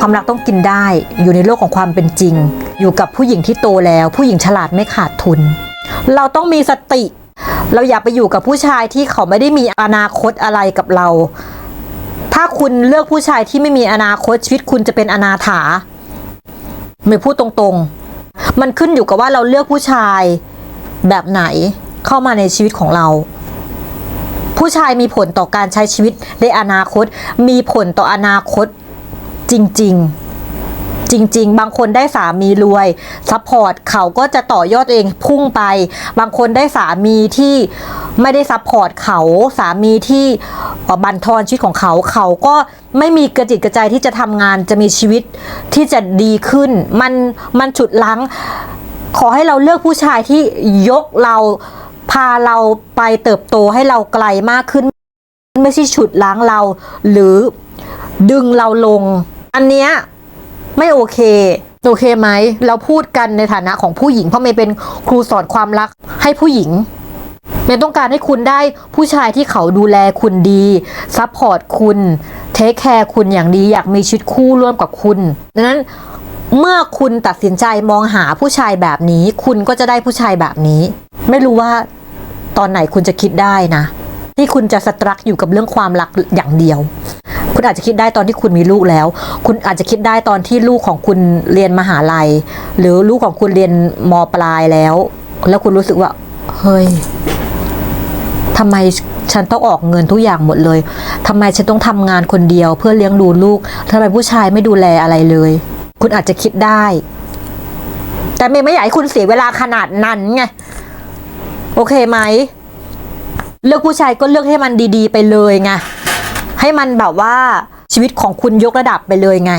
ความรักต้องกินได้อยู่ในโลกของความเป็นจริง อยู่กับผู้หญิงที่โตแล้ว ผู้หญิงฉลาดไม่ขาดทุน เราต้องมีสติ เราอย่าไปอยู่กับผู้ชายที่เขาไม่ได้มีอนาคตอะไรกับเรา ถ้าคุณเลือกผู้ชายที่ไม่มีอนาคตชีวิตคุณจะเป็นอนาถาไม่พูดตรงๆ มันขึ้นอยู่กับว่าเราเลือกผู้ชายแบบไหนเข้ามาในชีวิตของเรา ผู้ชายมีผลต่อการใช้ชีวิตในอนาคต มีผลต่ออนาคต จริง ๆจริง ๆ บางคนได้สามีรวยซัพพอร์ตเขาก็จะต่อยอดตัวเองพุ่งไป บางคนได้สามีที่ไม่ได้ซัพพอร์ตเขาสามีที่บั่นทอนชีวิตของเขา เขาก็ไม่มีกระจิตกระใจที่จะทำงานจะมีชีวิตที่จะดีขึ้น มันมันฉุดลัง ขอให้เราเลือกผู้ชายที่ยกเราพาเราไปเติบโตให้เราไกลมากขึ้น ไม่ใช่ฉุดล้างเรา หรือดึงเราลง อันเนี้ยไม่โอเคโอเคไหม เราพูดกันในฐานะของผู้หญิง เพราะเมย์เป็นครูสอนความรักให้ผู้หญิงเมย์ต้องการให้คุณได้ผู้ชายที่เขาดูแลคุณดีซัพพอร์ตคุณเทคแคร์คุณอย่างดี อยากมีชีวิตคู่ร่วมกับคุณดังนั้นเมื่อคุณตัดสินใจมองหาผู้ชายแบบนี้ คุณก็จะได้ผู้ชายแบบนี้ ไม่รู้ว่าตอนไหนคุณจะคิดได้นะที่คุณจะสตรักอยู่กับเรื่องความรักอย่างเดียว คุณอาจจะคิดได้ตอนที่คุณมีลูกแล้ว คุณอาจจะคิดได้ตอนที่ลูกของคุณเรียนมหาลัย หรือลูกของคุณเรียนมปลายแล้ว แล้วคุณรู้สึกว่า เฮ้ยทำไมฉันต้องออกเงินทุกอย่างหมดเลยทำไมฉันต้องทำงานคนเดียว เพื่อเลี้ยงดูลูกทำไมผู้ชายไม่ดูแลอะไรเลย คุณอาจจะคิดได้ แต่เมย์ไม่อยากให้คุณเสียเวลาขนาดนั้นไง โอเคไหม เลือกผู้ชายก็เลือกให้มันดี ๆ ไปเลยไง ให้มันแบบว่าชีวิตของคุณยกระดับไปเลยไง